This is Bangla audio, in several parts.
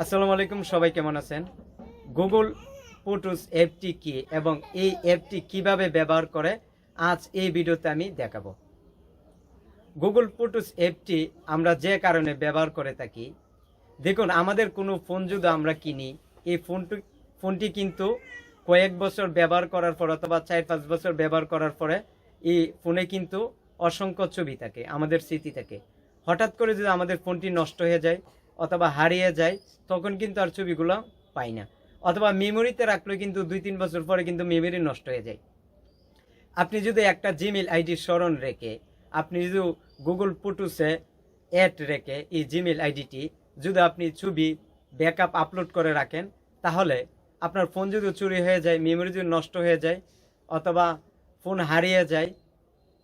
আসসালামু আলাইকুম, সবাই কেমন আছেন? গুগল ফটোস অ্যাপটি কি এবং এই অ্যাপটি কীভাবে ব্যবহার করে? আজ এই ভিডিওতে আমি দেখাবো। গুগল ফটোস অ্যাপটি আমরা যে কারণে ব্যবহার করে থাকি, দেখুন, আমাদের কোনো ফোন যদি আমরা কিনি, এই ফোনটি ফোনটি কিন্তু কয়েক বছর ব্যবহার করার পর অথবা চার পাঁচ বছর ব্যবহার করার পরে এই ফোনে কিন্তু অসংখ্য ছবি থাকে, আমাদের স্মৃতি থাকে। হঠাৎ করে যদি আমাদের ফোনটি নষ্ট হয়ে যায় অথবা হারিয়ে যায়, তখন কিন্তু আর ছবিগুলো পাই না। অথবা মেমোরিতে রাখলে কিন্তু দুই তিন বছর পরে কিন্তু মেমোরি নষ্ট হয়ে যায়। আপনি যদি একটা জিমেল আইডি স্মরণ রেখে, আপনি যদি গুগল ফটোসে অ্যাড রেখে এই জিমেল আইডিটি যদি আপনি ছবি ব্যাকআপ আপলোড করে রাখেন, তাহলে আপনার ফোন যদি চুরি হয়ে যায় মেমোরি যদি নষ্ট হয়ে যায়, অথবা ফোন হারিয়ে যায়,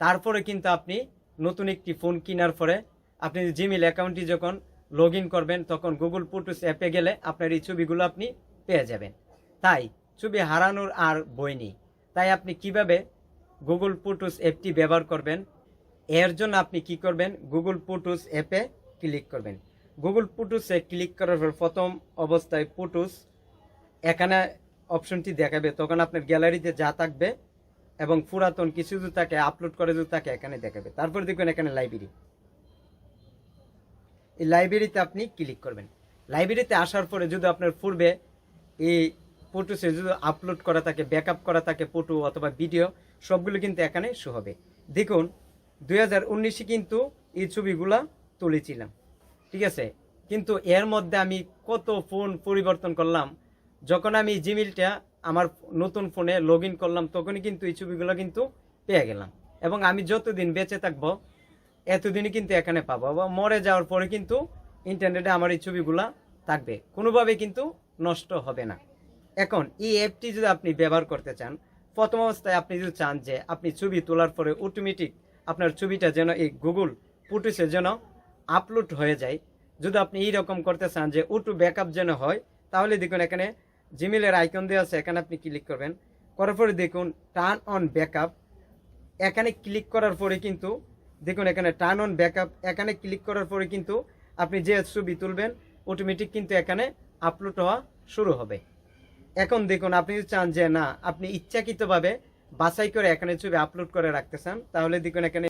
তারপরে কিন্তু আপনি নতুন একটি ফোন কেনার পরে আপনি জিমেল অ্যাকাউন্টটি যখন লগ করবেন, তখন গুগল ফটোস অ্যাপে গেলে আপনার এই ছবিগুলো আপনি পেয়ে যাবেন। তাই, ছবি হারানোর আর বই নেই। তাই আপনি কীভাবে গুগল ফটোস অ্যাপটি ব্যবহার করবেন, এর জন্য আপনি কি করবেন গুগল ফটোস অ্যাপে ক্লিক করবেন। গুগল ফটোসে ক্লিক করার পর প্রথম অবস্থায় ফটোস এখানে অপশনটি দেখাবে, তখন আপনার গ্যালারিতে যা থাকবে এবং পুরাতন কিছু যদি তাকে আপলোড করে যদি তাকে এখানে দেখাবে। তারপর দেখবেন এখানে লাইব্রেরি এই লাইব্রেরিতে আপনি ক্লিক করবেন। লাইব্রেরিতে আসার পরে যদি আপনার পূর্বে এই ফটোসে যদি আপলোড করা থাকে ব্যাকআপ করা থাকে ফটো অথবা ভিডিও সবগুলো কিন্তু এখানে শো হবে। দেখুন, দুই হাজার উনিশে কিন্তু এই ছবিগুলা তুলেছিলাম। ঠিক আছে? কিন্তু এর মধ্যে আমি কত ফোন পরিবর্তন করলাম। যখন আমি জিমেলটা আমার নতুন ফোনে লগ করলাম, তখনই কিন্তু এই ছবিগুলো কিন্তু পেয়ে গেলাম। এবং আমি যতদিন বেঁচে থাকব এতদিনই কিন্তু এখানে পাবো বা মরে যাওয়ার পরে কিন্তু ইন্টারনেটে আমার এই ছবিগুলা থাকবে। কোনোভাবে কিন্তু নষ্ট হবে না। এখন এই অ্যাপটি যদি আপনি ব্যবহার করতে চান, প্রথম অবস্থায় আপনি যদি চান যে আপনি ছবি তোলার পরে অটোমেটিক আপনার ছবিটা যেন এই গুগল ফুটেজে যেন আপলোড হয়ে যায়, যদি আপনি এইরকম করতে চান যে ওটু ব্যাকআপ যেন হয়, তাহলে দেখুন এখানে জিমেলের আইকন দেওয়া আছে, এখানে আপনি ক্লিক করবেন। করার পরে দেখুন টার্ন অন ব্যাকআপ এখানে ক্লিক করার পরে কিন্তু দেখুন, এখানে টার্ন অন ব্যাকআপ এখানে ক্লিক করার পরে কিন্তু আপনি যে ছবি তুলবেন অটোমেটিক কিন্তু এখানে আপলোড হওয়া শুরু হবে। এখন দেখুন, আপনি যদি চান যে না, আপনি ইচ্ছাকৃতভাবে বাছাই করে এখানে ছবি আপলোড করে রাখতে চান, তাহলে দেখুন, এখানে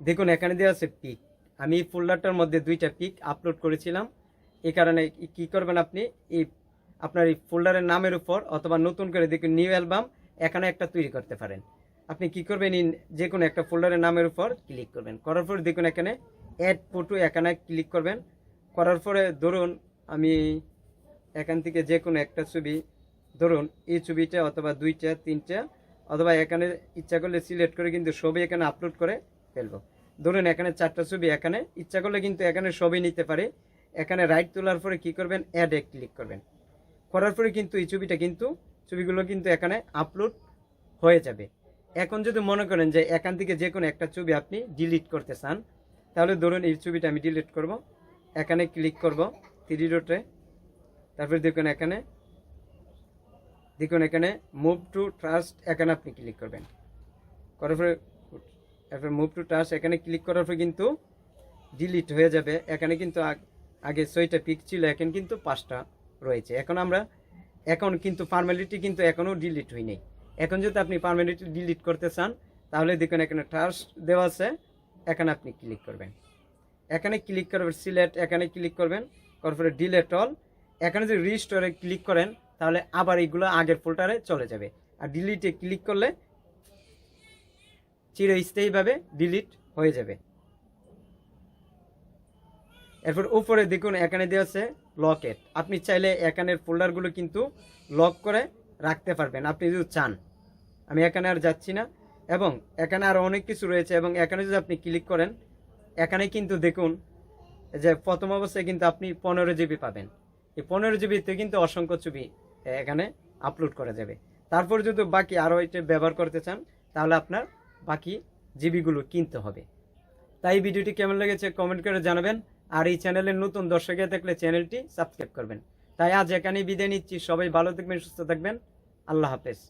দেখুন, এখানে দেওয়া আছে পিক আমি এই ফোল্ডারটার মধ্যে দুইটা পিক আপলোড করেছিলাম। এই কারণে কি করবেন আপনি? এই আপনার এই ফোল্ডারের নামের উপর অথবা নতুন করে দেখুন নিউ অ্যালবাম এখানে একটা তৈরি করতে পারেন। আপনি কি করবেন ইন যে কোনো একটা ফোল্ডারের নামের উপর ক্লিক করবেন। করার পরে দেখুন এখানে অ্যাড ফটো এখানে ক্লিক করবেন। করার পরে ধরুন আমি এখান থেকে যে কোনো একটা ছবি, ধরুন এই ছবিটা অথবা দুইটা, তিনটা, অথবা এখানে ইচ্ছা করলে সিলেক্ট করে কিন্তু সবই এখানে আপলোড করে ফেলব। ধরুন এখানে চারটা ছবি, এখানে ইচ্ছা করলে কিন্তু এখানে সবই নিতে পারে। এখানে রাইট তোলার পরে কি করবেন? অ্যাডে ক্লিক করবেন। করার পরে কিন্তু এই ছবিটা কিন্তু, ছবিগুলো কিন্তু এখানে আপলোড হয়ে যাবে। এখন যদি মনে করেন যে এখান থেকে যে কোনো একটা ছবি আপনি ডিলিট করতে চান, তাহলে ধরুন এই ছবিটা আমি ডিলিট করব। এখানে ক্লিক করব থ্রি ডটে তারপরে দেখুন এখানে দেখুন এখানে মুভ টু ট্রাস্ট এখানে আপনি ক্লিক করবেন। করার পরে এরপর মুভ টু ট্রাস্ট এখানে ক্লিক করার পরে কিন্তু ডিলিট হয়ে যাবে। এখানে কিন্তু আগে ছয়টা পিক ছিল, এখন কিন্তু পাঁচটা রয়েছে। এখন আমরা, এখন কিন্তু ফর্মালিটি কিন্তু এখনও ডিলিট হয়নি। এখন যদি আপনি পারমানেন্টলি ডিলিট করতে চান, তাহলে দেখুন এখানে ট্রাস্ট দেওয়া আছে। এখানে আপনি ক্লিক করবেন। এখানে ক্লিক করবেন সিলেক্ট এখানে ক্লিক করবেন তারপরে ডিলেট অল এখানে যদি রিস্টোরে ক্লিক করেন, তাহলে আবার এইগুলো আগের ফোল্ডারে চলে যাবে। আর ডিলিটে ক্লিক করলে চিরস্থায়ীভাবে ডিলিট হয়ে যাবে। এরপর উপরে দেখুন, এখানে দেওয়া আছে লকেট আপনি চাইলে এখানের ফোল্ডারগুলো কিন্তু লক করে রাখতে পারবেন, আপনি যদি চান। আমি এখানে আর যাচ্ছি না। এবং এখানে আরও অনেক কিছু রয়েছে এবং এখানে যদি আপনি ক্লিক করেন, এখানে কিন্তু দেখুন যে প্রথম অবস্থায় কিন্তু আপনি পনেরো জিবি পাবেন। এই পনেরো জিবিতে কিন্তু অসংখ্য ছবি এখানে আপলোড করা যাবে। তারপর যদি বাকি আরও এটা ব্যবহার করতে চান, তাহলে আপনার বাকি জিবিগুলো কিনতে হবে। তাই ভিডিওটি কেমন লেগেছে কমেন্ট করে জানাবেন, আর এই চ্যানেলের নতুন দর্শকে থাকলে চ্যানেলটি সাবস্ক্রাইব করবেন। তাই আজ এখানেই বিদায় নিচ্ছি। সবাই ভালো থাকবেন, সুস্থ থাকবেন। আল্লাহ হাফেজ।